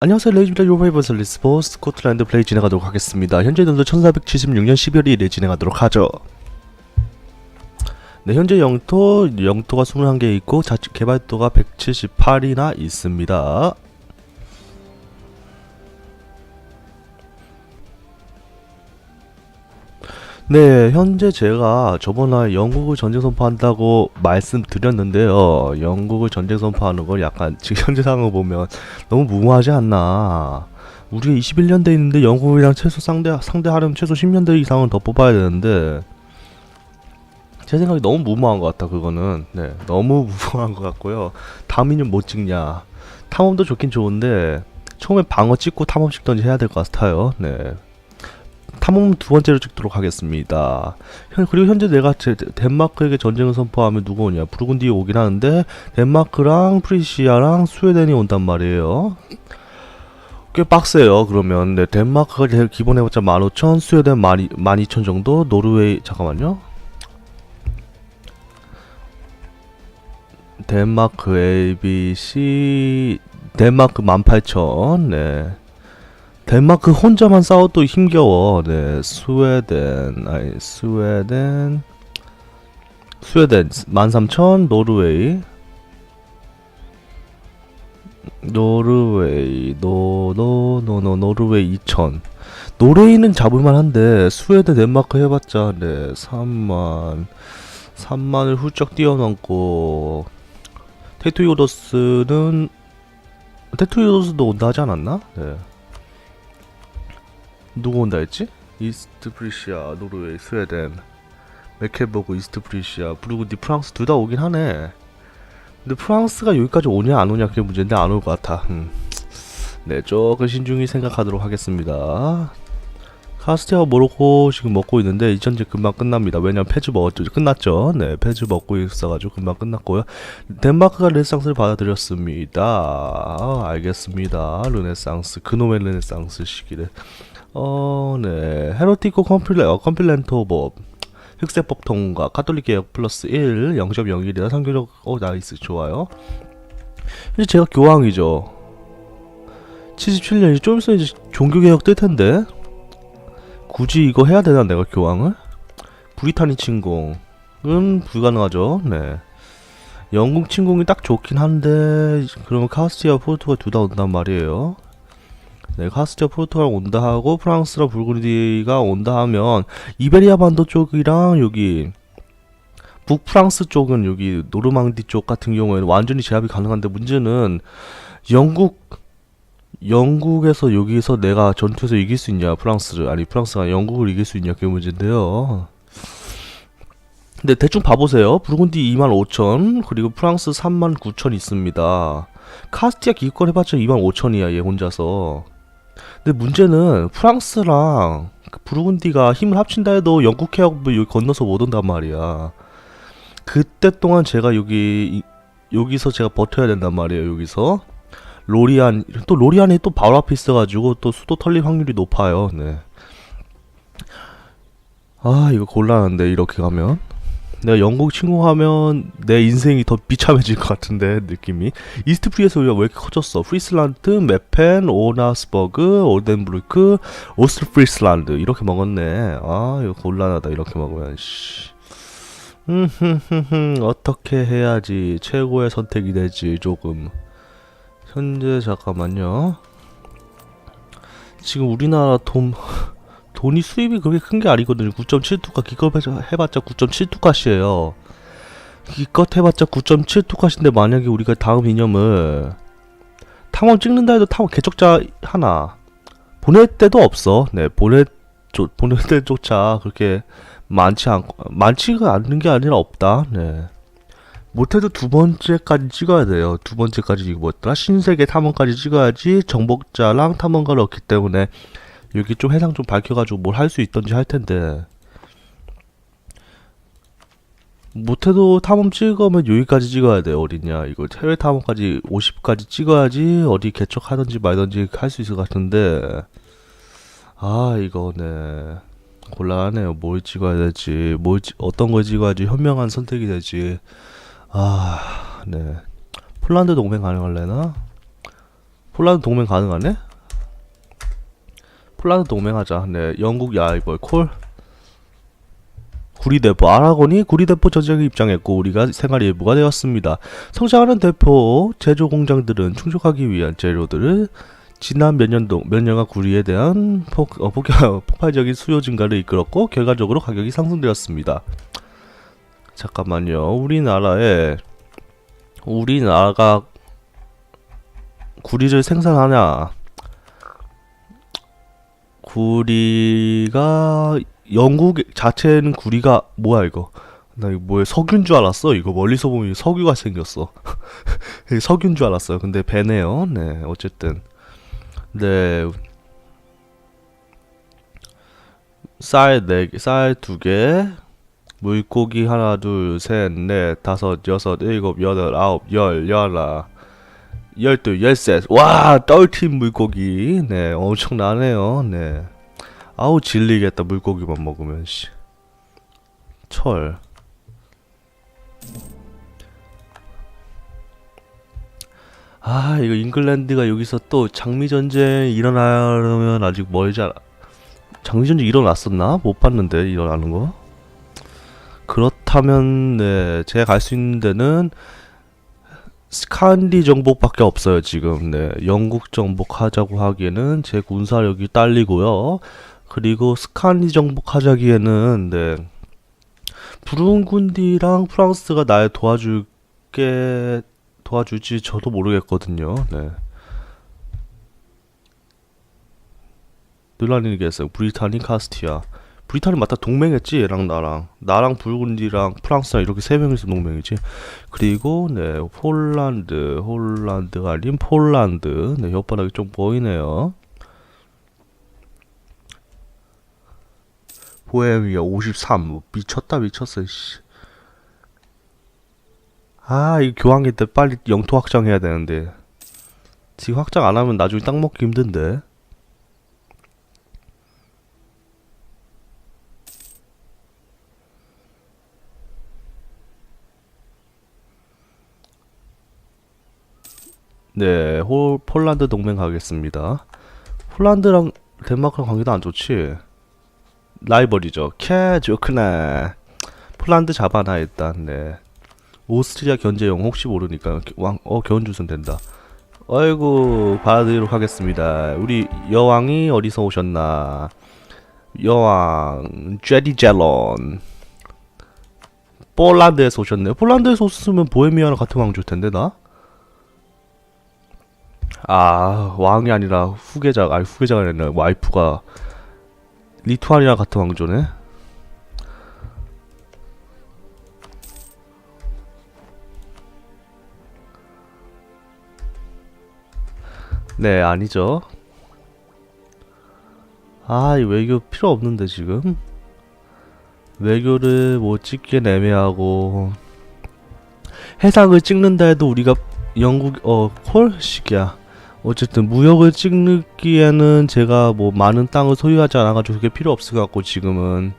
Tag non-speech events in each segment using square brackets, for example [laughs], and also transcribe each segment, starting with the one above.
안녕하세요. 레이즈입니다 요파이버스 리스포 스코틀랜드 플레이 진행하도록 하겠습니다. 현재 년도 1476년 12월 1일에 진행하도록 하죠. 네 현재 영토 영토가 21개 있고 자치 개발도가 178이나 있습니다 네, 현재 제가 저번에 영국을 전쟁 선포한다고 말씀드렸는데요. 영국을 전쟁 선포하는 걸 약간 [laughs] 지금 현재 상황을 보면 너무 무모하지 않나. 우리가 21년대 있는데 영국이랑 최소 상대 상대하려면 최소 10년대 이상은 더 뽑아야 되는데 제 생각에 너무 무모한 것 같다. 그거는 네, 너무 [laughs] 무모한 것 같고요. 다민은 못 찍냐? 탐험도 좋긴 좋은데 처음에 방어 찍고 탐험 찍던지 해야 될 것 같아요. 네. 탐험 두 번째로 찍도록 하겠습니다. 현, 그리고 현재 내가 제, 덴마크에게 전쟁을 선포하면 누가 오냐? 부르군디 오긴 하는데 덴마크랑 프리시아랑 스웨덴이 온단 말이에요. 꽤 빡세요. 그러면 네, 덴마크가 기본 해봤자 15,000, 스웨덴 12,000 정도, 노르웨이 잠깐만요. 덴마크 ABC 덴마크 18,000. 네. 덴마크 혼자만 싸워도 힘겨워. 네, 스웨덴, 아니 스웨덴, 스웨덴 13,000, 노르웨이, 노르웨이, 노노노노 노르웨이 2,000. 노르웨이는 잡을만한데 스웨덴, 덴마크 해봤자 네 3만 3만을 훌쩍 뛰어넘고 테투요더스는 테투요더스도 온다 하지 않았나? 네. 누구 온다 했지? 이스트 프리시아, 노르웨이, 스웨덴, 메켈버그, 이스트 프리시아, 부르군디, 프랑스 둘 다 오긴 하네. 근데 프랑스가 여기까지 오냐 안 오냐 그게 문제인데 안 올 것 같아. 음. 네, 조금 신중히 생각하도록 하겠습니다. 카스티아와 모로코 지금 먹고 있는데 이 전쟁 금방 끝납니다. 왜냐면 페즈 먹었죠. 끝났죠. 네, 페즈 먹고 있어가지고 금방 끝났고요. 덴마크가 르네상스를 받아들였습니다. 아, 알겠습니다. 르네상스 그놈의 르네상스 시기를. 어, 네. 헤로티코 컴필레, 어, 컴필렌토 법. 흑세법 통과, 카톨릭 개혁 플러스 1, 0.01이라 상교적, 어, 나이스, 좋아요. 이제 제가 교황이죠. 77년이 좀 있으면 이제 종교개혁 뜰 텐데. 굳이 이거 해야 되나, 내가 교황을? 브리타니 침공은 불가능하죠, 네. 영국 침공이 딱 좋긴 한데, 그러면 카스티아 포르투갈 둘다 온단 말이에요. 네, 카스티아 포르투갈 온다 하고 프랑스랑 불고리가 온다 하면 이베리아 반도 쪽이랑 여기 북프랑스 쪽은 여기 노르망디 쪽 같은 경우에는 완전히 제압이 가능한데 문제는 영국 영국에서 여기서 내가 전투에서 이길 수 있냐 프랑스를 아니 프랑스가 영국을 이길 수 있냐 그게 문제인데요. 근데 대충 봐보세요. 부르군디 25,000 그리고 프랑스 39,000 있습니다. 카스티아 기껏 해봤자 25,000이야 얘 혼자서. 근데 문제는 프랑스랑 그 부르군디가 힘을 합친다 해도 영국 해역을 여기 건너서 못 온단 말이야. 그때 동안 제가 여기 이- 여기서 제가 버텨야 된단 말이에요. 여기서 로리안 또 로리안이 또 바로 앞에 있어가지고 또 수도 털릴 확률이 높아요. 네. 아 이거 곤란한데 이렇게 가면 내가 영국 침공하면 내 인생이 더 비참해질 것 같은데 느낌이 이스트 프리에서 우리가 왜 이렇게 커졌어? 프리슬란드, 메펜, 오나스버그, 올덴브루크, 오스트 프리슬란드 이렇게 먹었네. 아 이거 곤란하다 이렇게 먹으면 씨. 음, 어떻게 해야지 최고의 선택이 되지 조금. 현재 잠깐만요. 지금 우리나라 돈 돈이 수입이 그렇게 큰 게 아니거든요. 9.7투카 기껏 해봤자- 해봤자 9.7투카시에요. 기껏 해봤자 9.7투카시인데 만약에 우리가 다음 이념을 탐험 찍는다 해도 탐험 개척자 하나 보낼 때도 없어. 네 보낼 조, 보낼 때조차 그렇게 많지 않고 많지가 않는 게 아니라 없다. 네. 못해도 두 번째까지 찍어야 돼요. 두 번째까지 뭐였더라? 신세계 탐험까지 찍어야지 정복자랑 탐험가를 얻기 때문에 여기 좀 해상 좀 밝혀가지고 뭘 할 수 있던지 할 텐데. 못해도 탐험 찍으면 여기까지 찍어야 돼 어딨냐. 이거 해외 탐험까지 50까지 찍어야지 어디 개척하든지 말든지 할 수 있을 것 같은데. 아 이거네. 곤란하네요. 뭘 찍어야 될지. 뭘 찍- 어떤 걸 찍어야지 현명한 선택이 될지. 아네. 폴란드 동맹 가능할래나? 폴란드 동맹 가능하네? 폴란드 동맹하자. 네, 영국 야이벌 콜. 구리대포 아라곤이 구리대포 전쟁에 입장했고 우리가 생활 일부가 되었습니다. 성장하는 대포 제조 공장들은 충족하기 위한 재료들을 지난 몇 년 동 몇 년간 구리에 대한 폭, 어, 폭, [laughs] 폭발적인 수요 증가를 이끌었고 결과적으로 가격이 상승되었습니다. 잠깐만요. 우리나라에 우리나라가 구리를 생산하냐? 구리가 영국 자체는 구리가 뭐야 이거? 나 이거 뭐야 석유인 줄 알았어. 이거 멀리서 보면 석유가 생겼어. [laughs] 석유인 줄 알았어요. 근데 배네요. 네, 어쨌든 네. 쌀 네, 쌀 두 개, 물고기 하나, 둘, 셋, 넷, 다섯, 여섯, 일곱, 여덟, 아홉, 열, 열하, 열둘, 열셋. 와, 떨팀 물고기. 네, 엄청나네요. 네. 아우 질리겠다 물고기만 먹으면 씨. 철. 아 이거 잉글랜드가 여기서 또 장미 전쟁 일어나려면 아직 멀지 않아. 장미 전쟁 일어났었나? 못 봤는데 일어나는 거. 그렇다면 네 제가 갈 수 있는 데는 스칸디 정복밖에 없어요 지금. 네 영국 정복하자고 하기에는 제 군사력이 딸리고요. 그리고 스칸디 정복하자기에는 네 부르군디랑 프랑스가 날 도와줄게 도와줄지 저도 모르겠거든요. 네. 늘라니겠어요. 브리타니 카스티아. 브리타니 맞다 동맹했지 얘랑 나랑 나랑 불군디랑 프랑스랑 이렇게 세 명이서 동맹이지. 그리고 네 폴란드 홀란드가 아닌 폴란드 네 혓바닥이 좀 보이네요. 보헤미아 53뭐 미쳤다 미쳤어 씨. 아, 이 교환기 때 빨리 영토 확장해야 되는데. 지금 확장 안 하면 나중에 땅 먹기 힘든데. 네, 홀, 폴란드 동맹 가겠습니다. 폴란드랑 덴마크랑 관계도 안 좋지? 라이벌이죠. 캐, 좋구나. 폴란드 잡아놔, 일단, 네. 오스트리아 견제용 혹시 모르니까 왕, 어 견주선 된다. 아이고 받아들이도록 하겠습니다. 우리 여왕이 어디서 오셨나? 여왕 제디 젤론 폴란드에서 오셨네요. 폴란드에서 오셨으면 보헤미아랑 같은 왕줄 텐데 나? 아 왕이 아니라 후계자 아니 후계자가 아니라 와이프가 리투아니아 같은 왕조네. 네, 아니죠. 아, 이 외교 필요 없는데, 지금. 외교를 못 찍긴 애매하고. 해상을 찍는다 해도 우리가 영국, 어, 콜식이야. 어쨌든 무역을 찍기에는 제가 뭐 많은 땅을 소유하지 않아가지고 그게 필요 없을 것 같고, 지금은.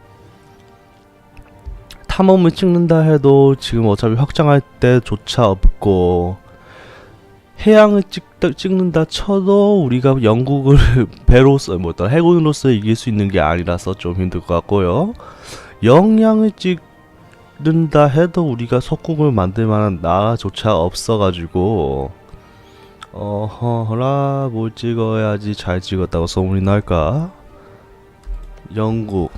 탐험을 찍는다 해도 지금 어차피 확장할 때조차 없고, 해양을 찍다, 찍는다 쳐도 우리가 영국을 [laughs] 배로서 뭐 어떤 해군으로서 이길 수 있는 게 아니라서 좀 힘들 것 같고요. 영양을 찍는다 해도 우리가 석궁을 만들 만한 나라조차 없어가지고 어허라 뭘 찍어야지 잘 찍었다고 소문이 날까? 영국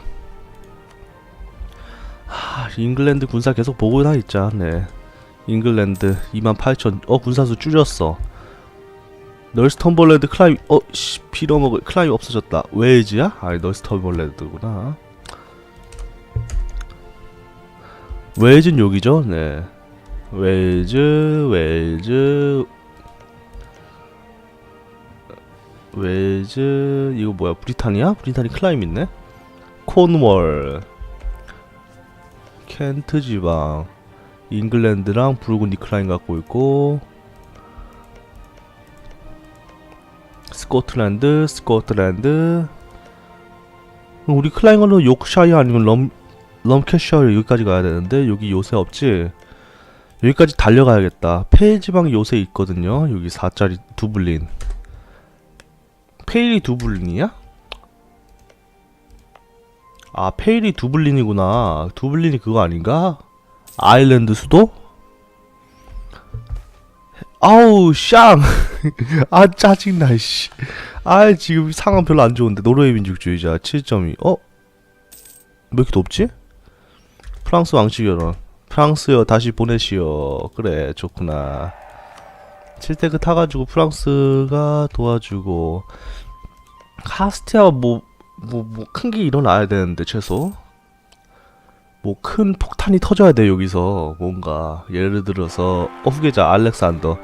하, 잉글랜드 군사 계속 보고 다 있자 네. 잉글랜드 28,000 어 군사수 줄였어 널스턴벌레드 클라임 어 씨 빌어먹을 클라임 없어졌다 웨이즈야? 아니 널스턴벌레드구나 웨이즈는 여기죠 네 웨이즈 웨이즈 웨이즈 이거 뭐야? 브리타니아? 브리타니 클라임 있네? 콘월. 켄트 지방. 잉글랜드랑 부르군디 클라인 갖고 있고 스코틀랜드, 스코틀랜드. 우리 클라인은 요크샤이어 아니면 럼 럼캐셔 여기까지 가야 되는데 여기 요새 없지? 여기까지 달려가야겠다. 페이지방 요새 있거든요. 여기 4짜리 두블린 페일이 두블린이야? 아 페일이 두블린이구나 두블린이 그거 아닌가? 아일랜드 수도? 아우 샹! [laughs] 아 짜증나 씨. 아 지금 상황 별로 안 좋은데 노르웨이 민족주의자 7.2 어? 왜 이렇게 높지? 프랑스 왕실 결혼 프랑스여 다시 보내시오 그래 좋구나 7태그 타가지고 프랑스가 도와주고 카스티아 뭐 뭐 뭐 큰 게 일어나야 되는데 최소 뭐 큰 폭탄이 터져야 돼 여기서 뭔가 예를 들어서 어 후계자 알렉산더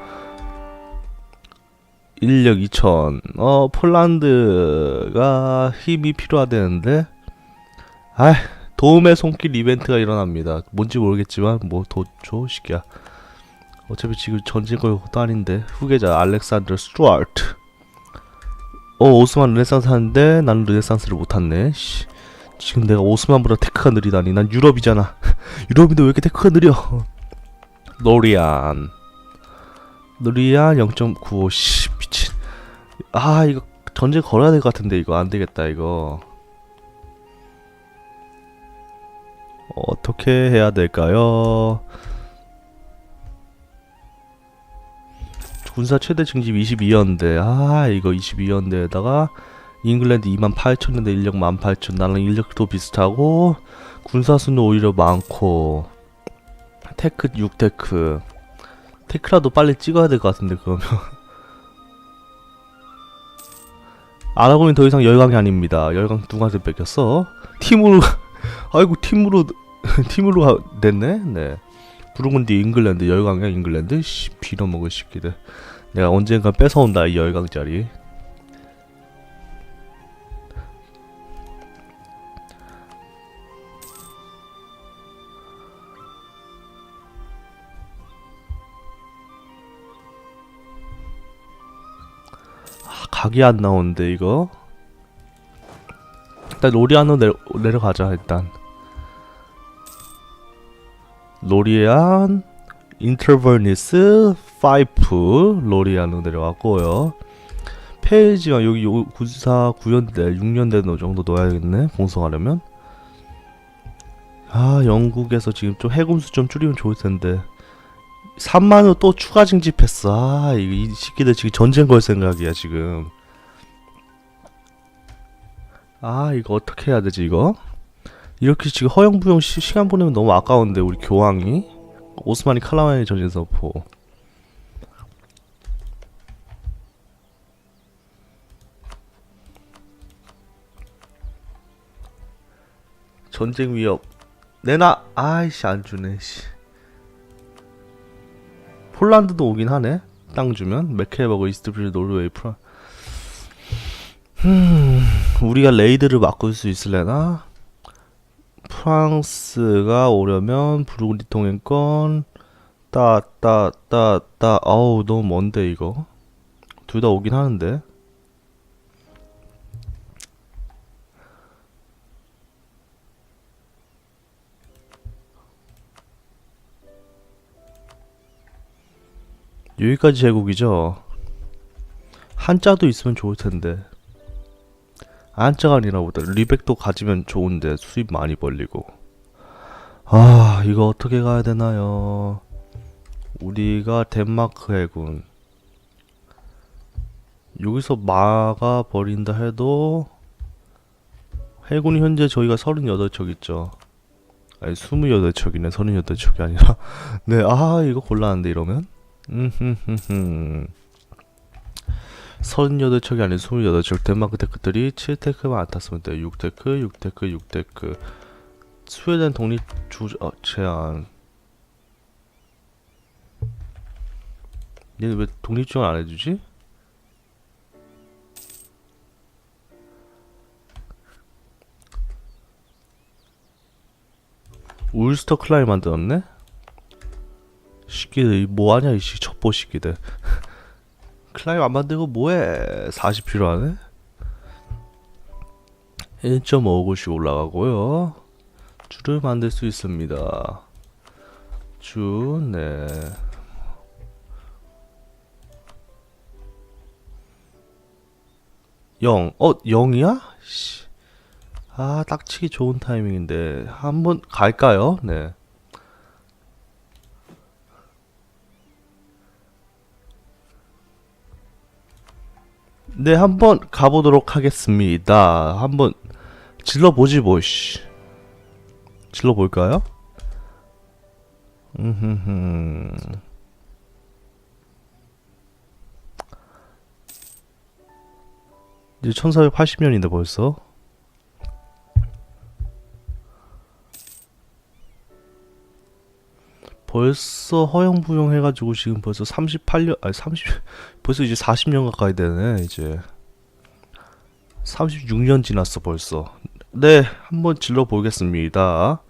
인력 2000. 어, 폴란드가 힘이 필요하다는데. 아, 도움의 손길 이벤트가 일어납니다. 뭔지 모르겠지만 뭐 도줘 시기야. 어차피 지금 전쟁 걸 것도 아닌데. 후계자 알렉산더 스튜어트. 어, 오스만 르네상스 하는데 나는 르네상스를 못 탔네. 씨. 지금 내가 오스만보다 테크가 느리다니. 난 유럽이잖아. [laughs] 유럽인데 왜 이렇게 테크가 느려? [laughs] 노리안. 느리안 0.95. 씨, 미친. 아, 이거 전쟁 걸어야 될 것 같은데 이거 안 되겠다 이거. 어떻게 해야 될까요? 군사 최대 증집 22연대. 아, 이거 22연대에다가 잉글랜드 28,000년대 인력 18,000. 나랑 인력도 비슷하고 군사 수는 오히려 많고 테크 6테크. 테크라도 빨리 찍어야 될 것 같은데 그러면. [laughs] 아라곤이 더 이상 열강이 아닙니다. 열강 누구한테 뺏겼어? 팀으로 아이고 팀으로 [laughs] 팀으로 가- 됐네. 네. 부르문디 잉글랜드 열강이야 잉글랜드. 씨 빌어먹을 새끼들. 내가 언젠가 뺏어온다 이 열강짜리. 아, 각이 안 나오는데 이거. 일단 로리안으로 내려, 내려가자 일단. 로리안 인터버니스 파이프 로리안으로 내려갔고요. 페이지가 여기 요 군사 9연대 6년대 정도 넣어야겠네 봉성하려면. 아 영국에서 지금 좀 해군수 좀 줄이면 좋을 텐데. 3만원 또 추가 징집했어. 아 이거 이 새끼들 지금 전쟁 걸 생각이야 지금. 아 이거 어떻게 해야 되지 이거 이렇게 지금 허영부영 시, 시간 보내면 너무 아까운데 우리 교황이? 오스마니 칼라마니 전쟁 선포 전쟁 위협. 내놔. 아이씨 안 주네 씨. 폴란드도 오긴 하네. 땅 주면. 메케버그 이스트브리 노르웨이 프라. 음 우리가 레이드를 막을 수 있을래나 프랑스가 오려면 부르근디 통행권 따따따따 아우 너무 먼데 이거. 둘 다 오긴 하는데. 여기까지 제국이죠? 한자도 있으면 좋을 텐데 한자가 아니라 보다 리백도 가지면 좋은데 수입 많이 벌리고. 아 이거 어떻게 가야 되나요? 우리가 덴마크 해군. 여기서 막아 버린다 해도 해군이 현재 저희가 38척 있죠. 아니 28척이네. 38척이 아니라. [laughs] 네 아 이거 곤란한데 이러면? 음흠흠흠 38 척이 아닌 28척 덴마크 테크들이 7테크만 안돼 6테크 6테크 6테크. 스웨덴 독립 주 어, 제한 얘는 왜 독립 지원 안 해주지? 울스터 클라이 만들었네? 시끼들 뭐하냐 이씨. 첩보 시끼들 클라임 안 만들고 뭐해 40 필요하네 1.5곳이 올라가고요 줄을 만들 수 있습니다 줄네 0. 어, 0이야? 씨. 아, 딱 치기 좋은 타이밍인데. 한번 갈까요? 네. 네, 한번 가보도록 하겠습니다. 한번 질러보지 뭐, 씨. 질러볼까요? 음흠흠. 이제 1480년인데 벌써 벌써 허용 부용 해가지고 지금 벌써 38년 아니 30 [laughs] 벌써 이제 40년 가까이 되네 이제. 36년 지났어 벌써. 네 한번 질러 보겠습니다.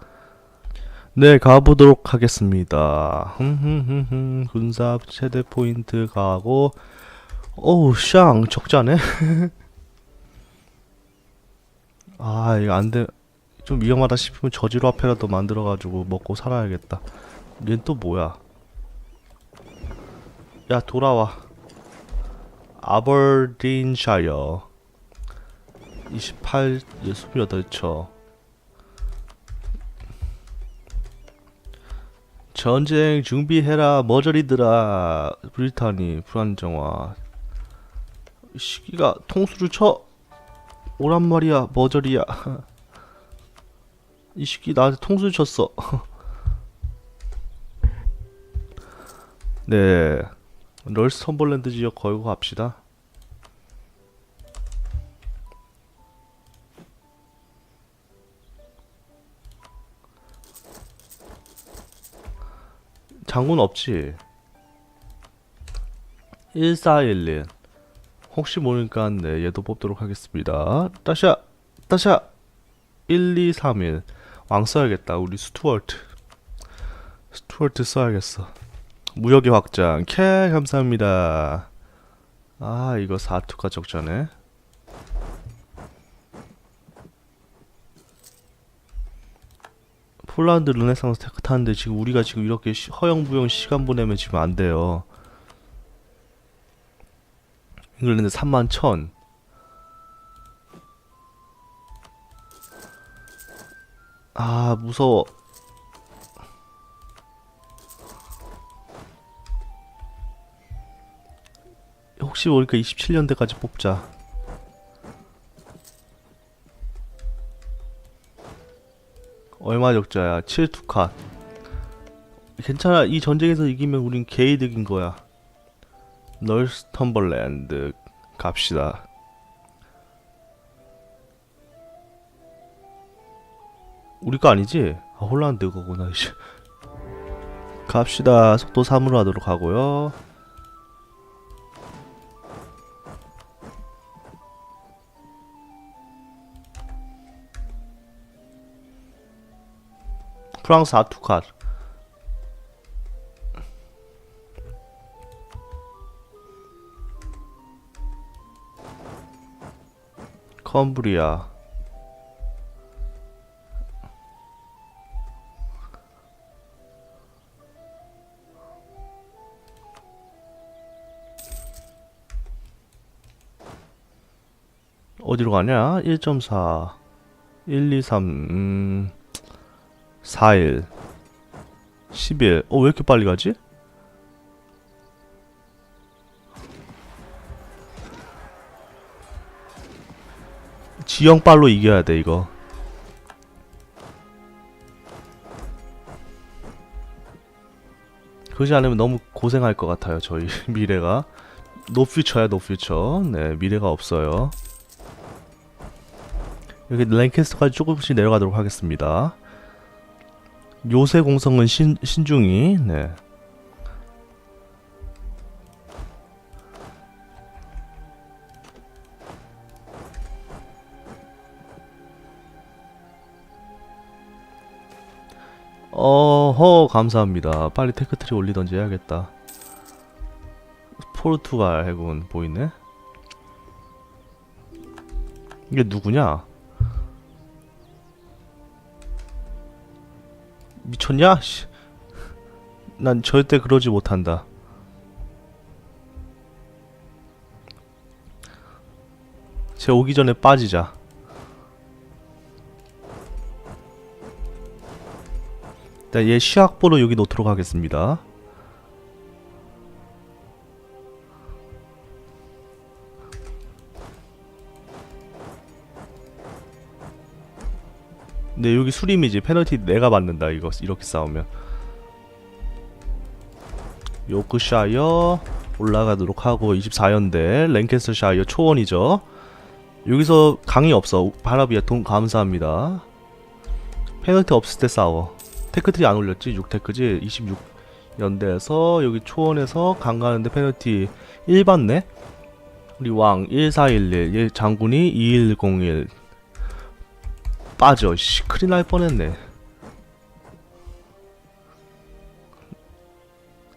네 가보도록 하겠습니다. 흠흠흠흠. 군사 최대 포인트 가고. 어우 샹 적자네 [laughs] 아 이거 안돼. 좀 위험하다 싶으면 저지로 앞에라도 만들어가지고 먹고 살아야겠다 얘는 또 뭐야? 야 돌아와. 아버딘샤이어. 28 28초 전쟁 준비해라 머저리들아. 브리타니 불안정화. 이 시기가 통수를 쳐. 오란 말이야 머저리야. [laughs] 이 시기 나한테 통수를 쳤어 [laughs] 네. 럴스턴벌랜드 지역 걸고 갑시다. 장군 없지? 1411 혹시 모르니까 네 얘도 뽑도록 하겠습니다. 따샤 따샤. 1231 왕 써야겠다. 우리 스튜어트. 스튜어트 써야겠어 무역의 확장. 캐 감사합니다. 아 이거 사투가 적자네 폴란드 르네상스 테크 타는데 지금 우리가 지금 이렇게 시- 허영부영 시간 보내면 지금 안 돼요. 잉글랜드 3만 1000 아 무서워 혹시 모르니까 27년대까지 뽑자. 얼마 적자야? 7투카 괜찮아. 이 전쟁에서 이기면 우린 개이득인 거야. 널스텀벌랜드 갑시다. 우리 거 아니지? 아 홀란드 거구나 이제. 갑시다. 속도 3으로 하도록 하고요 프랑스 아투칼. 컴브리아. 어디로 가냐? 1.4 1, 2, 3 음... 4일 10일. 어 왜 이렇게 빨리 가지? 지형빨로 이겨야 돼 이거. 그러지 않으면 너무 고생할 것 같아요 저희 [laughs] 미래가. 노퓨처야 노퓨처 네 미래가 없어요. 여기 랭캐스터까지 조금씩 내려가도록 하겠습니다 요새 공성은 신, 신중히 네. 어허 감사합니다. 빨리 테크트리 올리던지 해야겠다. 포르투갈 해군 보이네? 이게 누구냐 미쳤냐? 씨. 난 절대 그러지 못한다. 쟤 오기 전에 빠지자. 일단 얘 시학보로 여기 놓도록 하겠습니다. 근데 여기 수림이지 페널티 내가 받는다 이거 이렇게 싸우면. 요크샤이어 올라가도록 하고 24연대 랭캐스터샤이어 초원이죠. 여기서 강이 없어. 바라비아 돈 감사합니다. 페널티 없을 때 싸워. 테크트리 안 올렸지? 6테크지? 26연대에서 여기 초원에서 강 가는데 페널티 1 받네? 우리 왕 1411, 얘 장군이 2101 빠져. 씨 큰일 날 뻔했네.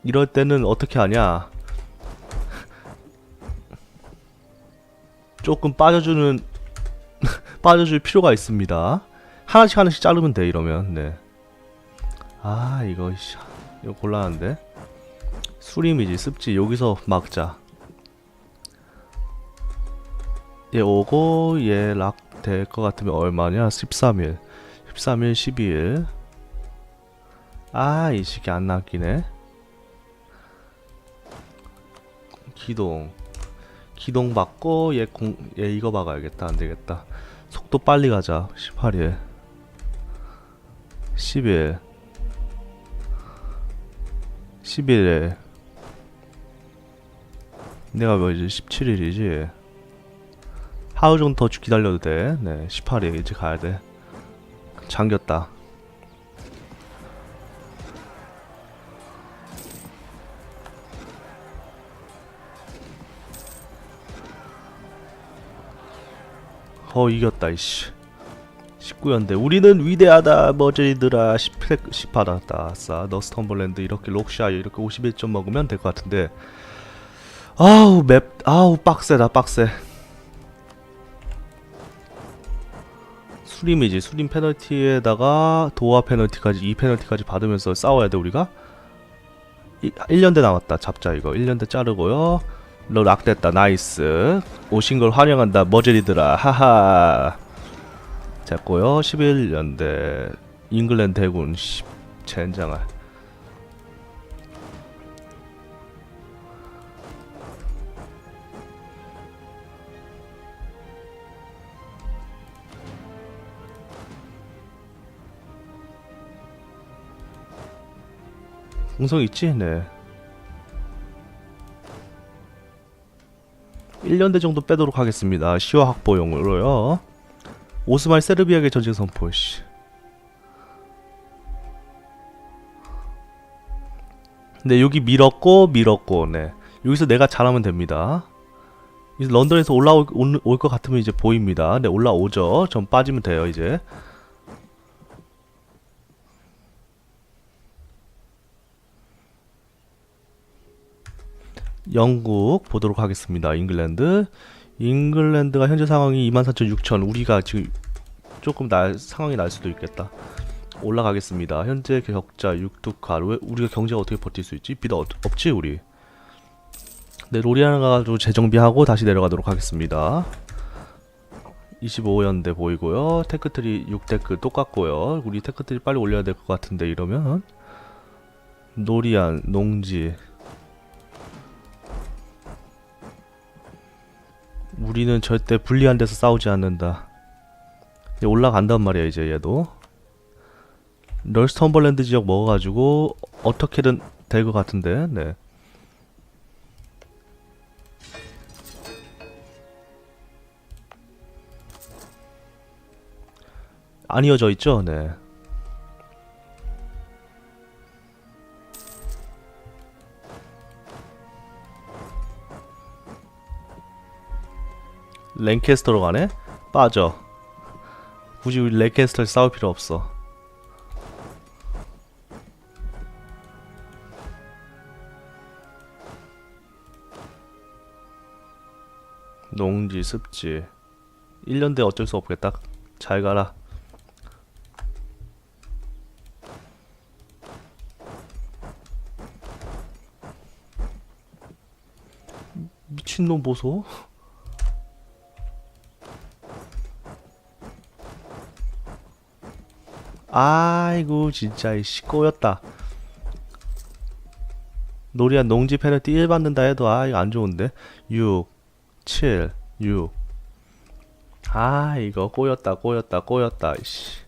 이럴 때는 어떻게 하냐? 조금 빠져주는 [laughs] 빠져줄 필요가 있습니다. 하나씩 하나씩 자르면 돼 이러면. 네 아 이거 씨 이거 곤란한데? 수림이지 습지 여기서 막자. 얘 오고 얘락 될 것 같으면 얼마냐? 13일. 13일 12일. 아이 시기 안 낚이네. 기동. 기동 받고 얘 공 얘 이거 박아야겠다. 안 되겠다. 속도 빨리 가자. 18일. 10일. 11일 내가 뭐지 17일이지 하루 정도 더 기다려도 돼. 네, 18일 이제 가야 돼. 잠겼다. 어 이겼다 이씨 19연대 우리는 위대하다 머저리들아 10, 10 받았다 아싸 너스텀벌랜드 이렇게 록샤이 이렇게 51점 먹으면 될 것 같은데 아우 맵 아우 빡세다 빡세 수림이지. 수림 페널티에다가 도화 페널티까지 2 페널티까지 받으면서 싸워야 돼 우리가? 1년대 남았다. 잡자 이거. 1년대 자르고요. 너 락됐다. 나이스. 오신 걸 환영한다 머저리들아. 하하. 됐고요. 11년대 잉글랜드 해군. 10 젠장아 공성 있지? 네. 1년대 정도 빼도록 하겠습니다. 시화 확보용으로요. 오스말 세르비아계 전쟁 선포 씨. 네 여기 밀었고 밀었고 네. 여기서 내가 잘하면 됩니다. 이제 런던에서 올라올 올것 같으면 이제 보입니다. 네 올라오죠. 전 빠지면 돼요 이제 영국 보도록 하겠습니다. 잉글랜드. 잉글랜드가 현재 상황이 24,600 우리가 지금 조금 날 상황이 날 수도 있겠다. 올라가겠습니다. 현재 격자 6두칼. 왜 우리가 경제가 어떻게 버틸 수 있지? 없, 없지 우리. 네, 로리아나 가지고 재정비하고 다시 내려가도록 하겠습니다. 25연대 보이고요. 테크트리 6테크 똑같고요. 우리 테크트리 빨리 올려야 될 것 같은데 이러면 노리안, 농지 우리는 절대 불리한 데서 싸우지 않는다. 올라간단 말이야 이제 얘도. 널스턴벌랜드 지역 먹어가지고 어떻게든 될 것 같은데. 네. 안 이어져 있죠? 네. 랭캐스터로 가네? 빠져. 굳이 우리 랭캐스터 싸울 필요 없어. 농지, 습지. 1년 대 어쩔 수 없겠다. 잘 가라. 미친놈 보소. [laughs] 아이고 진짜 이씨 꼬였다. 노리한 농지 페널티 1 받는다 해도 아 이거 안 좋은데? 6 7 6 아 이거 꼬였다 꼬였다 꼬였다 이씨.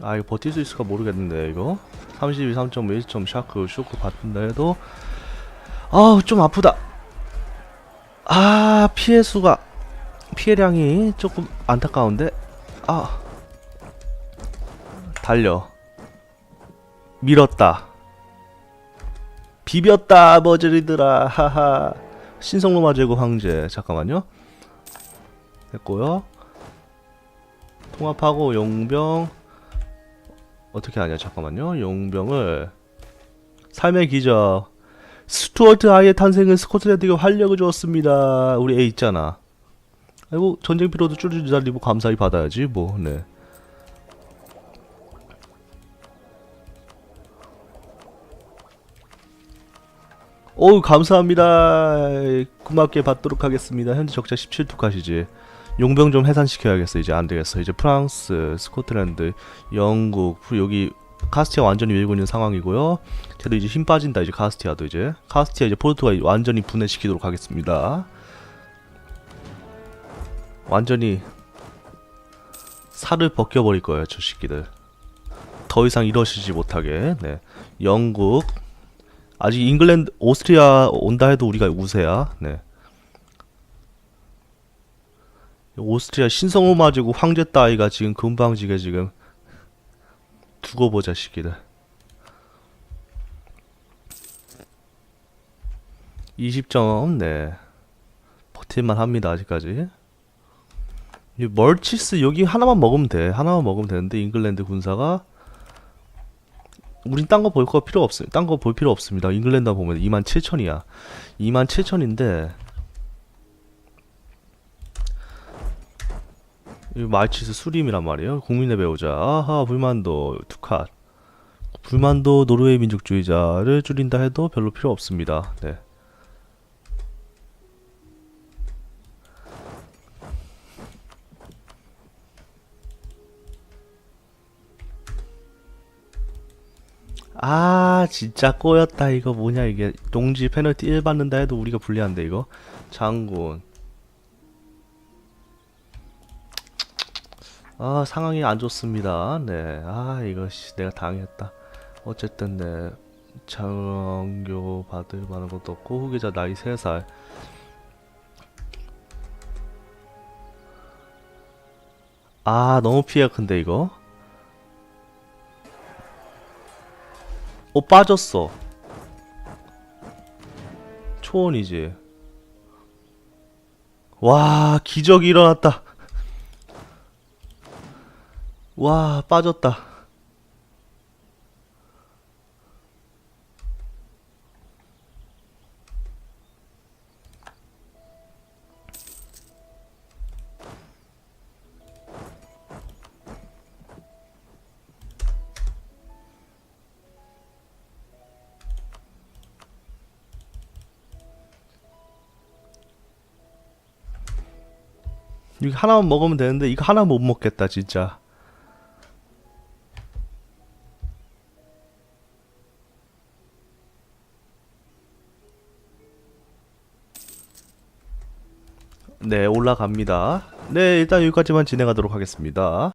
아 이거 버틸 수 있을까 모르겠는데 이거 32 3.5 1점 샤크 쇼크 받는다 해도 아우 좀 아프다. 아 피해 수가 피해량이 조금 안타까운데 아 달려. 밀었다. 비볐다 머저리들아. 하하. 신성로마 제국 황제. 잠깐만요. 됐고요. 통합하고 용병 어떻게 하냐 잠깐만요. 용병을 삶의 기적. 스튜어트 아이의 탄생은 스코틀랜드가 활력을 주었습니다. 우리 애 있잖아. 아이고 전쟁 피로도 쭈르르 달리고 감사히 받아야지 뭐네. 어우 감사합니다. 고맙게 받도록 하겠습니다. 현재 적자 17투 가시지 용병 좀 해산시켜야겠어 이제 안 되겠어. 이제 프랑스 스코틀랜드 영국 프- 여기 카스티아 완전히 밀고 있는 상황이고요. 쟤도 이제 힘 빠진다 이제 카스티아도 이제. 카스티아 이제 포르투갈 완전히 분해시키도록 하겠습니다. 완전히 살을 벗겨버릴 거예요 저 새끼들. 더 이상 이러시지 못하게. 네. 영국. 아직 잉글랜드 오스트리아 온다 해도 우리가 우세야. 네 오스트리아 신성호마 제국 황제 따위가 지금 금방지게 지금 두고 보자 시기를. 20점 네. 버틸만 합니다 아직까지. 이 멀치스 여기 하나만 먹으면 돼. 하나만 먹으면 되는데 잉글랜드 군사가 우린 딴 거 볼 거 필요 없어요 딴 거 볼 필요 없습니다. 잉글랜드 보면 27,000이야. 27,000인데 이 말치스 수림이란 말이에요. 국민의 배우자. 아하, 불만도 투캇. 불만도 노르웨이 민족주의자를 줄인다 해도 별로 필요 없습니다. 네. 아, 진짜 꼬였다. 이거 뭐냐, 이게. 농지 페널티 1 받는다 해도 우리가 불리한데, 이거. 장군. 아, 상황이 안 좋습니다. 네. 아, 씨, 내가 당했다. 어쨌든, 네. 장교 받을 만한 것도 없고, 후계자 나이 3살. 아, 너무 피해 큰데, 이거? 어, 빠졌어. 초원이지. 와, 기적이 일어났다. 와, 빠졌다. 이거 하나만 먹으면 되는데 이거 하나 못 먹겠다 진짜 네 올라갑니다. 네 일단 여기까지만 진행하도록 하겠습니다